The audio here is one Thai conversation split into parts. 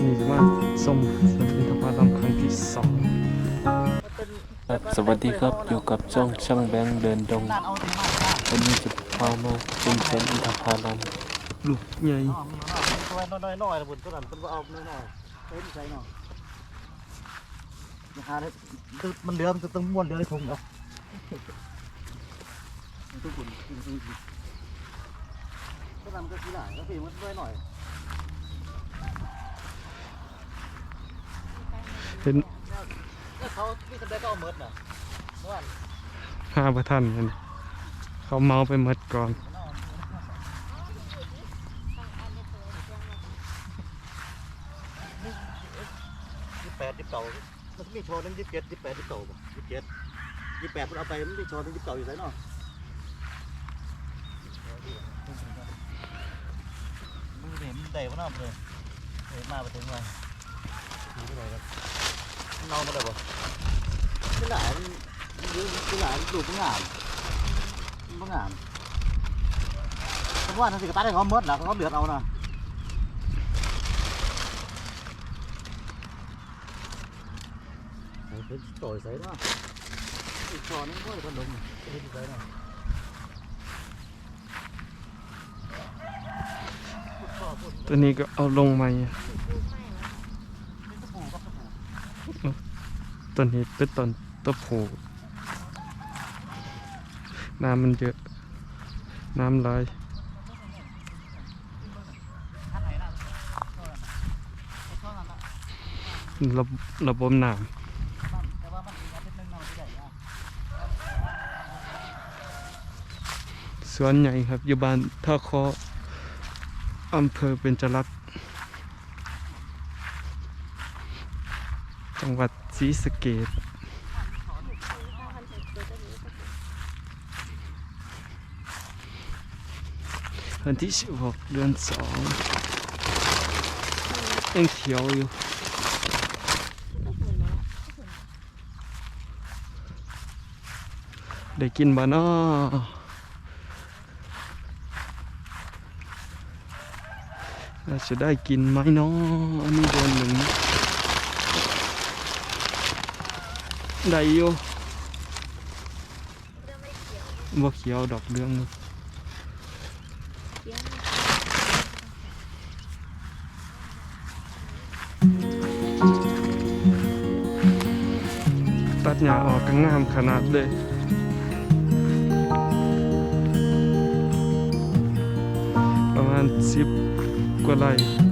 นี่จะมาส้มสวนอินทผลัมครั้งที่สองครับสวัสดีครับอยู่กับจ้องช่างแบงค์เดินดงด้านเอาถึงมากนะวันนี้จะพามาชมสวนอินทผลัมลูกใหญ่อ๋อมีตัวน้อยๆน้อยๆนะบุญตัวนั้นตัวเอาน้อยๆเฮ้ยใส่หน่อยราคาเนี่ยตึกมันเหลือมันต้องม้วนเหลือในถุงเหรอมันต้องบุญจริงๆตัวนั้นก็ทีหลังก็พี่มันน้อยหน่อย เป็นเขาพี่สเปรย์ก็เอาเมิดน่ะห้าประทันกันเขาเมาไปหมดก่อนยี่แปดยี่เก่ามันมีโชว์นึงยี่เจ็ดยี่แปดยี่เก่าบ่ยี่เจ็ดยี่แปดมันเอาไปมันมีโชว์นึงยี่เก่าอยู่ไหนเนาะมือเห็นได้ปะเนาะเลยเห็นมาไปถึงไงดูไปไหนครับ เน่ามาได้ปะที่หลายมันยืนที่หลายมันดูมันงามมันงามเพราะว่าทางสิกระตัดให้เขาเมิดแล้วเขาเดือดเอานะใส่เป็นต่อยใส่เนาะอีกช้อนนึงก็ขนมใส่ใส่เนาะตัวนี้ก็เอาลงมา ต้นนี้เป็นต้นตะผูน้ำมันเยอะ น้ำไหลายระบบระบบน้ำสวนใหญ่ครับ อยู่บ้านท่าคออำเภอเบญจรักจังหวัด ศรีสเกษวันที่16เดือนสองยังเขียวอยู่ได้กินบ้านาะเราจะได้กินไหมเนาะอันนี้เดือนหนึ่ง ได้อยู่บ่เขียวดอกเรืองอยู่ตัดหญ้าออกก็งามขนาดเลยประมาณสิบกว่าไร่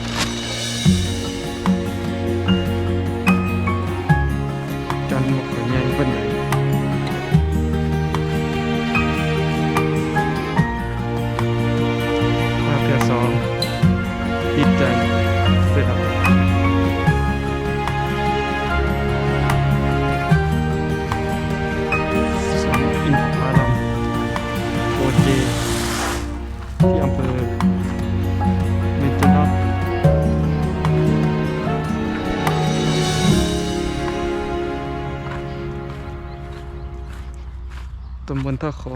ตำบลท่าคอ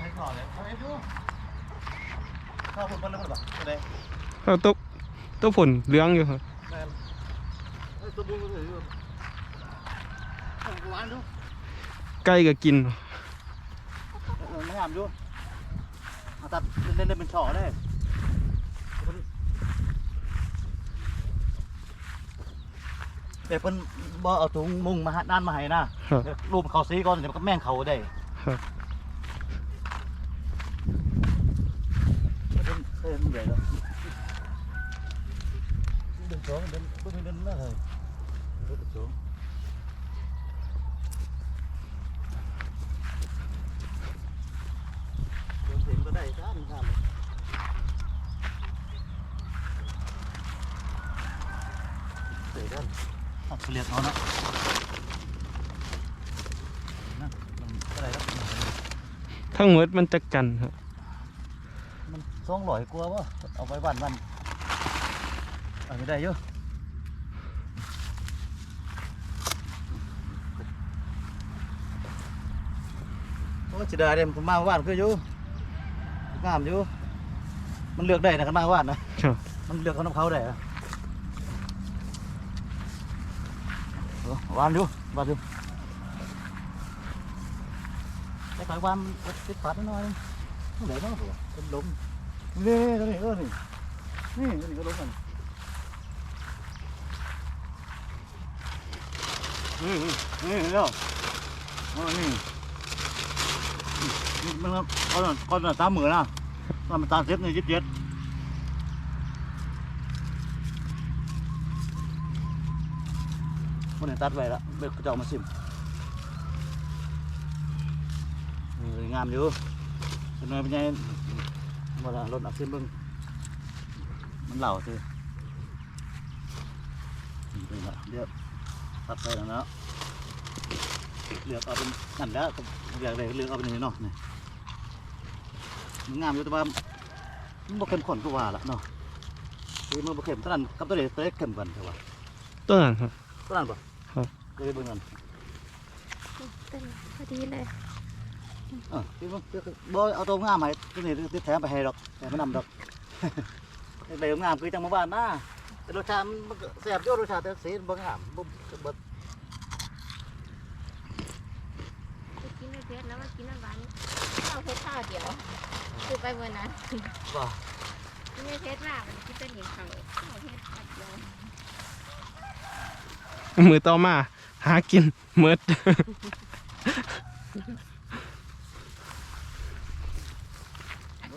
ให้ก่อนเลยเอาไอ้ดูข้าวผลมันแล้วมันแบบอะไรเอาตัวตัวผลเหลืองอยู่ครับแม่ไอ้ตัวบุ้งก็เลยอยู่เอาหวานดูใกล้กับกินเออไม่ งามอยู่เอาตัดเล่นๆเป็นช่อได้เดี๋ยวเพิ่นบ่เอาถุงมุงมาหาด้านมาให้นะครับเดี๋ยวรูปเขาซีก่อนเดี๋ยวมันก็แม่งเขาได้ครับเดินเดินใหญ่แล้วเดินสองเดินเดินเดินหน้าเลยเดินสองเดินเสียงก็ได้จ้าหนึ่งข้ามเลย เสียกันเรียกเอานะนะมันอะไรครับทั้งหมดมันจักกันครับมันสองร้อยกว่าป่ะเอาไปบ้านมันเอาไม่ได้เยอะโอ้ยจะได้เดี๋ยวผมมาบ้านคืออยู่งามอยู่ มันเลือกได้นะกันมาบ้านนะครับมันเลือกเขาน้ำเขาได้เหรอเออวานอยู่วานอยู่ไปขอยวานติดปัดหน่อยไม่ไหนเนาะเป็นลมนี่นี่นี่เออนี่นี่นี่ก็ลมกันนี่นี่นี่เนาะอ๋อนี่นี่มันก็ก้อนก้อนละสามหมื่น นะมันตามเซฟในยี่สิบเจ็ดมันเห็นตัดไว้แล้วเบิกกระจอกมาชิมนี่งามอยู่เป็นไงเป็นไงหมดละรถอักเสบเบิ้งมันเหล่าสินี่เป็นละเดี๋ยวตัดไปแล้วเนาะเลือกเอาเป็นนั่นแล้วก็อยากได้เลือกเอาเป็นนี่เนาะนี่มันงามอยู่แต่ว่ามันบ่เข้มข้นก็ว่าละเนาะคือมันบ่เข้มเท่านั้นกับตัวเด็กตัวเล็กเข้มกันเท่าว่าต้นนั้นครับตัวนั้นปะครับเลยเบิ่งกันเป็นพอดีเลยเออพี่บ่บ่เอาตัวงามให้ตัวนี้ติดแถมไปให้ดอกแต่มันนำดอกได้งามคือจังหมู่บ้านนะแต่รสชาติมันก็แซ่บอยู่รสชาติแต่สีมันบ่งามบ่บ่ไปกินไม่เพชรแล้วมากินน้ำหวานข้าวเพชรข้าวเดียวคือไปเมื่อนั้นบ่กินไม่เพชรมากมันกินเป็นหญิงเขาข้าวเพชรข้าวเดียวมือต่อมา หากินเมิด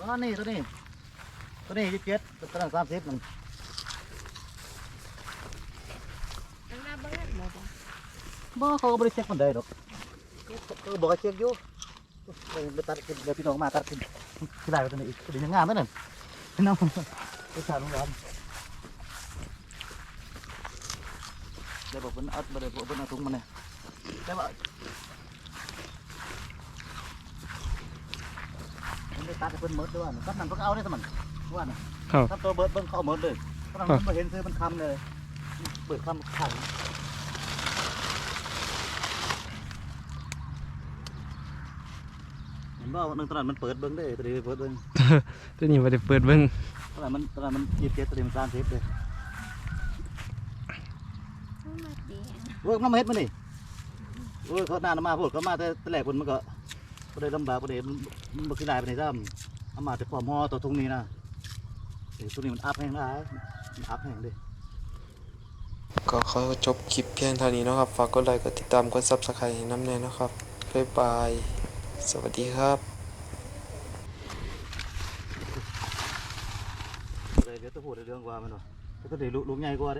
อ๋อนี่ตัวนี้ตัวนี้27ตัวนั้น30นั่นน้ำหน้าเบิ้งหมดอะบ่เขาก็บ่ได้เช็คปานใดดอกเขาก็บอกให้เช็คอยู่ไปไปตัดกินเดี๋ยวพี่น้องมาตัดกินคือได้ตัวนี้อีกตัวนี้ยังงามนั่นน่ะน้ำรสชาติโรงแรม เดี๋ยวบอกเพิ่นเอาบ่ได้บอกเพิ่นเอาถุงมาเนี่ยแต่ว่ามันได้ตัดให้เพิ่นหมดด้วยนะตัดนั่นเพิ่นก็เอาได้สมันว่าน่ะครับตัดตัวเบิดเบิ่งเขาเอาหมดเลยเพราะนั้นครับมันบ่เห็นซื้อมันคำเลยเปิดคำขังเห็นบ่ว่าหนึงตอนนั้นมันเปิดเบิ่งได้ตัวนี้เปิดเบิ่งตัวนี้บ่ได้เปิดเบิ่งตอนนั้นมันตอนนั้นมันยีบเจ็ดตัวนี้มันสามสิบเลย มันมาดีอะเวิร์กน้ำเฮ็ดมันนี่เวิร์กเขาหน้าน้ำมาพูดเขามาแต่แต่แรกคนมันก็ก็ได้ลำบากก็ได้มันมันบ่คือได้ไปในซ้ำเอามาแต่ความห่อตัวทุงนี้นะเอ้ยตัวนี้มันอัพแห้งได้มันอัพแห้งเลย ก็ขอจบคลิปเพียงเท่านี้เนาะครับ ฝากกดไลค์กดติดตามกด Subscribe ให้น้ำแน่นะครับ บ๊ายบาย สวัสดีครับ เลยเดี๋ยวต้องพูดเรื่องว่ามันวะแต่ก็เดี๋ยวลูกลูกใหญ่กว่าเด้